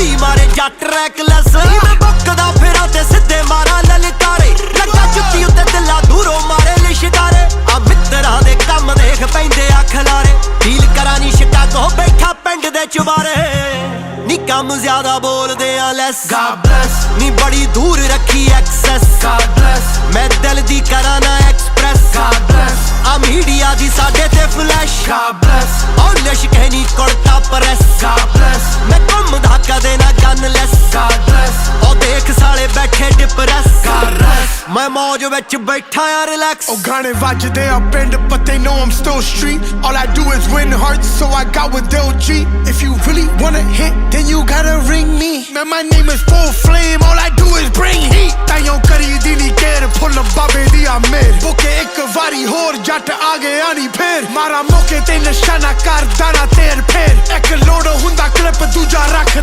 ਸੂਈ ਮਾਰੇ ਜੱਟ ਰੈਕਲੈਸ ਨਹੀਂ ਮੈਂ ਬੁੱਕਦਾ ਫਿਰਾਂ ਤੇ ਸਿੱਧੇ ਮਾਰਾਂ ਲਲਕਾਰੇ। ਲੱਗਾ ਜੁੱਤੀ ਉੱਤੇ ਦਿਲਾਂ ਦੂਰੋਂ ਮਾਰੇ ਲਿਸ਼ਕਾਰੇ ਆ ਮਿੱਤਰਾਂ ਦੇ ਕੰਮ ਦੇਖ ਪੈਂਦੇ ਆ ਖਲਾਰੇ ਡੀਲ ਕਰਾਂ ਨੀ ਸ਼ਿਕਾਗੋ ਬੈਠਾ ਪਿੰਡ ਦੇ ਚੁਬਾਰੇ। ਨੀ ਕੰਮ ਜ਼ਿਆਦਾ ਬੋਲਦੇ ਆ ਲੈਸ God bless, ਨੀ ਬੜੀ ਦੂਰ ਰੱਖੀ ਐਕਸੈਸ God bless, ਮੈਂ ਦਿਲ ਦੀ ਕਰਾਂ ਨਾ ਐਕਸਪ੍ਰੈਸ God bless, ਆ ਮੀਡੀਆ ਦੀ ਸਾਡੇ ਤੇ ਫਲੈਸ਼ God bless, ਔਰ ਲਿਸ਼ਕ ਹੈ ਨੀ ਕੁੜਤਾ ਪ੍ਰੈਸ God ਉਹ ਦੇਖ ਸਾਲੇ ਬੈਠੇ ਡਿਪਰੈਸ God bless. ਮੈਂ ਮੌਜ ਵਿੱਚ ਬੈਠਾ ਆ ਰਿਲੈਕਸ Oh, ਗਾਣੇ ਵੱਜਦੇ ਆ ਪਿੰਡ but they know I'm still street All I do is win hearts so I got with Lil G If you really wanna hit then you gotta ring me Man my name is full flame all I do is bring heat ਤਾਈਓ ਕਰੀ ਦੀ ਨੀ ਕੇਰ ਫੁੱਲ ਬਾਬੇ ਦੀ ਆ ਮੇਰ ਬੁਕੇ ਇੱਕ ਵਾਰੀ ਹੋਰ ਜੱਟ ਆ ਗਿਆ ਨਹੀਂ ਫੇਰ ਮਾਰਾ ਮੌਕੇ ਤੇ ਨਿਸ਼ਾਨਾ ਕਰਦਾ ਨਾ ਤੇਰ ਫੇਰ ਇੱਕ ਲੋੜ ਹੁੰਦਾ ਕਲਿੱਪ ਦੂਜਾ ਰੱਖ